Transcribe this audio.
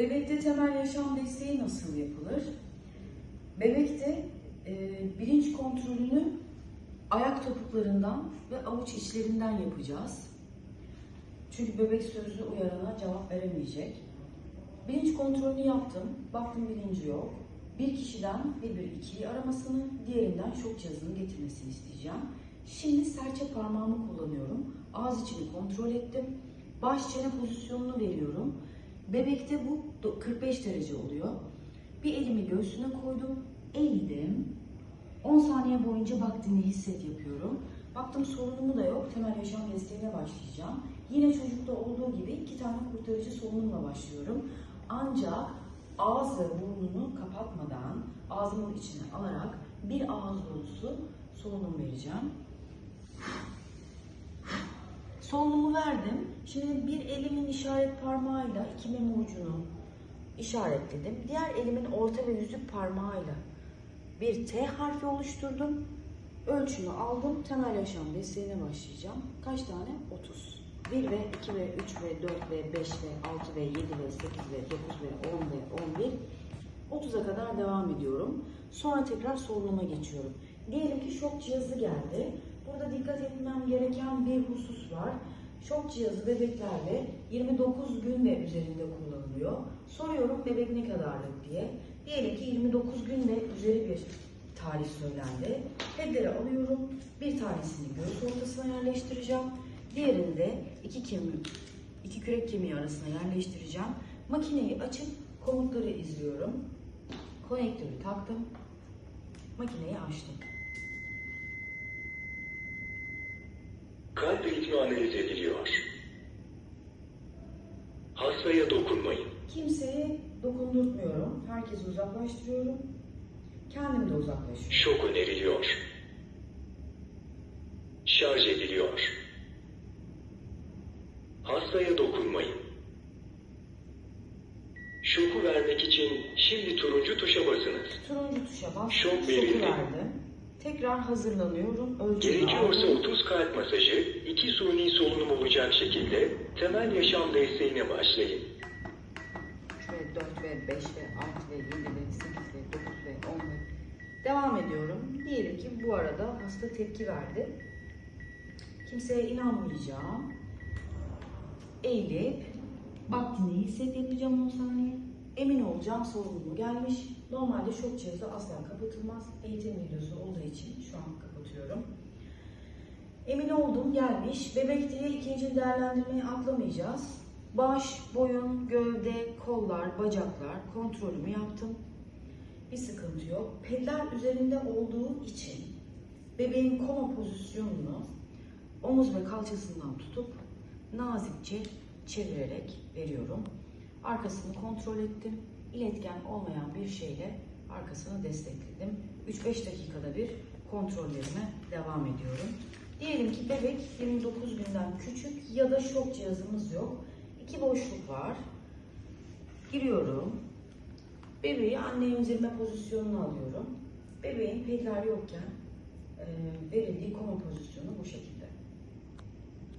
Bebekte temel yaşam desteği nasıl yapılır? Bebekte e, bilinç kontrolünü ayak topuklarından ve avuç içlerinden yapacağız. Çünkü bebek sözlü uyarana cevap veremeyecek. Bilinç kontrolünü yaptım. Baktım bilinci yok. Bir kişiden 112'yi aramasını, diğerinden şok cihazını getirmesini isteyeceğim. Şimdi serçe parmağımı kullanıyorum. Ağız içini kontrol ettim. Baş çene pozisyonunu veriyorum. Bebekte bu do- 45 derece oluyor. Bir elimi göğsüne koydum. Eğildim. 10 saniye boyunca bak dinle hisset yapıyorum. Baktım sorunumu da yok. Temel yaşam desteğine başlayacağım. Yine çocukta olduğu gibi iki tane kurtarıcı solunumla başlıyorum. Ancak ağız ve burnunu kapatmadan ağzımın içine alarak bir ağız dolusu solunum vereceğim. Solunumu verdim. Şimdi bir elimin işaret parmağıyla iki meme ucunu işaretledim. Diğer elimin orta ve yüzük parmağıyla bir T harfi oluşturdum. Ölçümü aldım. Temel yaşam desteğine başlayacağım. Kaç tane? 30. 1 ve 2 ve 3 ve 4 ve 5 ve 6 ve 7 ve 8 ve 9 ve 10 ve 11 30'a kadar devam ediyorum. Sonra tekrar solunuma geçiyorum. Diyelim ki şok cihazı geldi. Burada dikkat etmem gereken bir husus var. Şok cihazı bebeklerde 29 gün ve üzerinde kullanılıyor. Soruyorum bebek ne kadarlık diye. Diyelim ki 29 gün ve üzeri bir tarih söylendi. Pedleri alıyorum. Bir tanesini göğüs ortasına yerleştireceğim. Diğerini de iki kemik, iki kürek kemiği arasına yerleştireceğim. Makineyi açıp komutları izliyorum. Konektörü taktım. Makineyi açtım. Analiz ediliyor. Hastaya dokunmayın. Kimseye dokundurtmuyorum. Herkesi uzaklaştırıyorum. Kendim de uzaklaşıyorum. Şok öneriliyor. Şarj ediliyor. Hastaya dokunmayın. Şoku vermek için şimdi turuncu tuşa basınız. Turuncu tuşa bastım. Şok şoku verildi. Tekrar hazırlanıyorum. Ölçümü Gerekiyorsa aldım. 30 kalp masajı, 2 suni solunum olacak şekilde temel yaşam desteğine başlayın. 3 ve 4 ve 5 ve 6 ve 7 ve 8 ve 9 ve 10 ve devam ediyorum. Diyelim ki bu arada hasta tepki verdi. Kimseye inanmayacağım. Eğilip bak dinle hisset yapacağım 10 saniye. Olacağım solunumu gelmiş. Normalde şok cihazı asla kapatılmaz. Eğitim videosu olduğu için şu an kapatıyorum. Emin oldum gelmiş. Bebek diye ikinci değerlendirmeyi atlamayacağız. Baş, boyun, gövde, kollar, bacaklar kontrolümü yaptım. Bir sıkıntı yok. Pedler üzerinde olduğu için bebeğin koma pozisyonunu omuz ve kalçasından tutup nazikçe çevirerek veriyorum. Arkasını kontrol ettim. İletken olmayan bir şeyle arkasını destekledim. 3-5 dakikada bir kontrollerime devam ediyorum. Diyelim ki bebek 29 günden küçük ya da şok cihazımız yok. İki boşluk var. Giriyorum. Bebeği anne emzirme pozisyonuna alıyorum. Bebeğin pedler yokken verildiği koma pozisyonu bu şekilde.